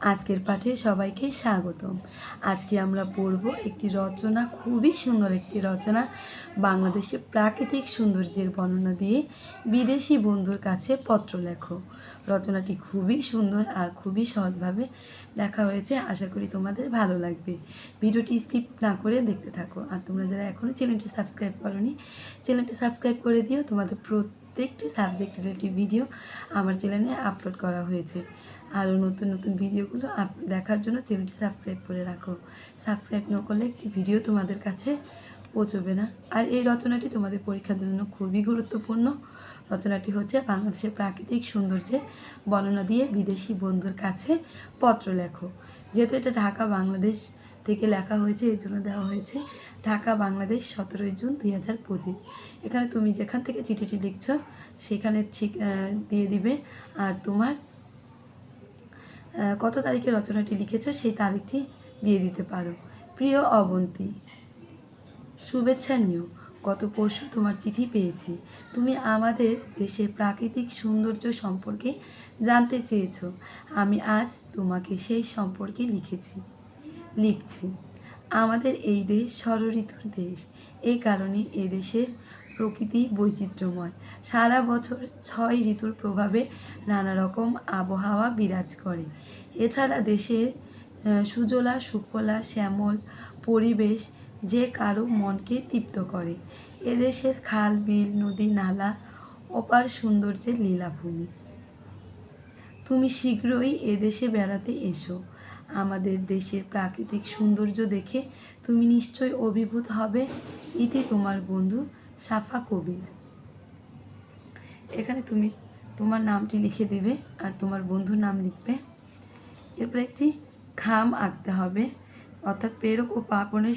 আজকের পাঠে সবাইকে স্বাগতম। আজকে আমরা পড়ব একটি রচনা, খুবই সুন্দর একটি রচনা বাংলাদেশের প্রাকৃতিক সৌন্দর্যের বর্ণনা দিয়ে বিদেশি বন্ধুর কাছে পত্র লেখো রচনাটি খুবই সুন্দর আর খুবই সহজভাবে লেখা হয়েছে। আশা করি তোমাদের ভালো লাগবে। ভিডিওটি স্কিপ না করে দেখতে থাকো। আর তোমরা যারা এখনও চ্যানেলটি সাবস্ক্রাইব করনি, চ্যানেলটি সাবস্ক্রাইব করে দিও। তোমাদের প্রত্যেকটি সাবজেক্ট রিলেটিভ ভিডিও আমার চ্যানেলে আপলোড করা হয়েছে। আরও নতুন নতুন ভিডিওগুলো আপ দেখার জন্য চ্যানেলটি সাবস্ক্রাইব করে রাখো। সাবস্ক্রাইব না করলে একটি ভিডিও তোমাদের কাছে পৌঁছবে না। আর এই রচনাটি তোমাদের পরীক্ষার জন্য খুবই গুরুত্বপূর্ণ। রচনাটি হচ্ছে বাংলাদেশের প্রাকৃতিক সৌন্দর্যের বর্ণনা দিয়ে বিদেশি বন্ধুর কাছে পত্র লেখো। যেহেতু এটা ঢাকা, বাংলাদেশ থেকে লেখা হয়েছে, এই জন্য দেওয়া হয়েছে ঢাকা, বাংলাদেশ, সতেরোই জুন দুই হাজার পঁচিশ। এখানে তুমি যেখান থেকে চিঠিটি লিখছো, সেখানে ঠিক দিয়ে দিবে। আর তোমার কত তারিখে রচনাটি লিখেছো সেই তারিখটি দিয়ে দিতে পারো। প্রিয় অবন্তী, শুভেচ্ছা নিও। গত পরশু তোমার চিঠি পেয়েছি। তুমি আমাদের দেশের প্রাকৃতিক সৌন্দর্য সম্পর্কে জানতে চেয়েছো। আমি আজ তোমাকে সেই সম্পর্কে লিখেছি। লিখছি, আমাদের এই দেশ ষড়ঋতুর দেশ। এই কারণে এ দেশের প্রকৃতি বৈচিত্র্যময়। সারা বছর ছয় ঋতুর প্রভাবে নানা রকম আবহাওয়া বিরাজ করে। এছাড়া দেশের সুজলা, সুফলা, শ্যামল, পরিবেশ যে কারও মনকে তৃপ্ত করে। এদেশের খাল, বিল, নদী, নালা, অপার সৌন্দর্যের লীলাভূমি। তুমি শীঘ্রই এদেশে বেড়াতে এসো। আমাদের দেশের প্রাকৃতিক সৌন্দর্য দেখে তুমি নিশ্চয়ই অভিভূত হবে। ইতি তোমার বন্ধু সাফা কবির। এখানে তুমি তোমার নামটি লিখে দিবে আর তোমার বন্ধুর নাম লিখবে। এরপর একটি খাম আঁকতে হবে। অর্থাৎ প্রেরক ও পাপনের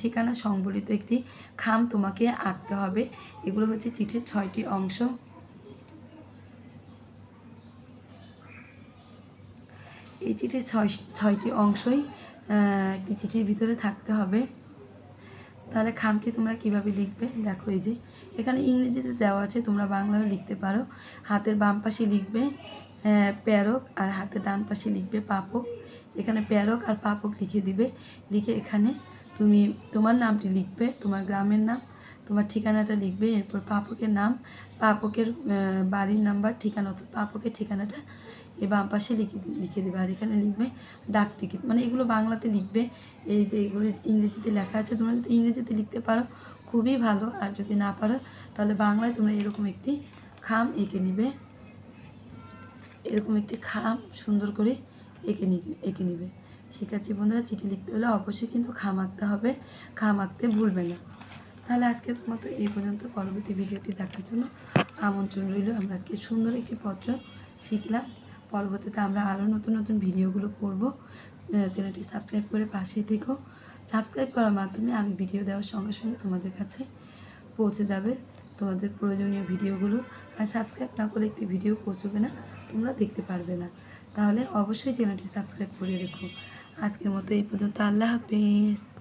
ঠিকানা সংবলিত একটি খাম তোমাকে আঁকতে হবে। এগুলো হচ্ছে চিঠির ছয়টি অংশ। এই চিঠির ছয় ছয়টি অংশই একটি চিঠির ভিতরে থাকতে হবে। তাহলে খামটি তোমরা কীভাবে লিখবে? দেখো এই যে, এখানে ইংরেজিতে দেওয়া আছে, তোমরা বাংলাও লিখতে পারো। হাতের বাম পাশে লিখবে প্যারক, আর হাতের ডান পাশে লিখবে পাপক। এখানে প্যারক আর পাপক লিখে দিবে। লিখে এখানে তুমি তোমার নামটি লিখবে, তোমার গ্রামের নাম। তোমার ঠিকানাটা লিখবে, এরপর পাপকের নাম, পাপকের বাড়ির নাম্বার, ঠিকানা, অর্থাৎ পাপকের ঠিকানাটা এই বাম পাশে লিখে লিখে দেবে। আর এখানে লিখবে ডাক টিকিট। মানে এগুলো বাংলাতে লিখবে। এই যে এগুলো ইংরেজিতে লেখা আছে, তোমরা যদি ইংরেজিতে লিখতে পারো, খুবই ভালো। আর যদি না পারো, তাহলে বাংলায় তোমরা এরকম একটি খাম এঁকে নিবে। এরকম একটি খাম সুন্দর করে এঁকে নিবে এঁকে নিবে। শিক্ষার্থী বন্ধুরা, চিঠি লিখতে হলে অবশ্যই কিন্তু খাম আঁকতে হবে। খাম আঁকতে ভুলবে না। তাহলে আজকের মতো এই পর্যন্ত। পরবর্তী ভিডিওটি দেখার জন্য আমন্ত্রণ রইল। আমরা আজকে সুন্দর একটি পত্র শিখলাম। পরবর্তীতে আমরা আরও নতুন নতুন ভিডিওগুলো করব। চ্যানেলটি সাবস্ক্রাইব করে পাশেই থেকো। সাবস্ক্রাইব করার মাধ্যমে আমি ভিডিও দেওয়ার সঙ্গে সঙ্গে তোমাদের কাছে পৌঁছে যাবে তোমাদের প্রয়োজনীয় ভিডিওগুলো। আর সাবস্ক্রাইব না করলে একটি ভিডিও পৌঁছবে না, তোমরা দেখতে পারবে না। তাহলে অবশ্যই চ্যানেলটি সাবস্ক্রাইব করে রেখো। আজকের মতো এই পর্যন্ত। আল্লাহ হাফেজ।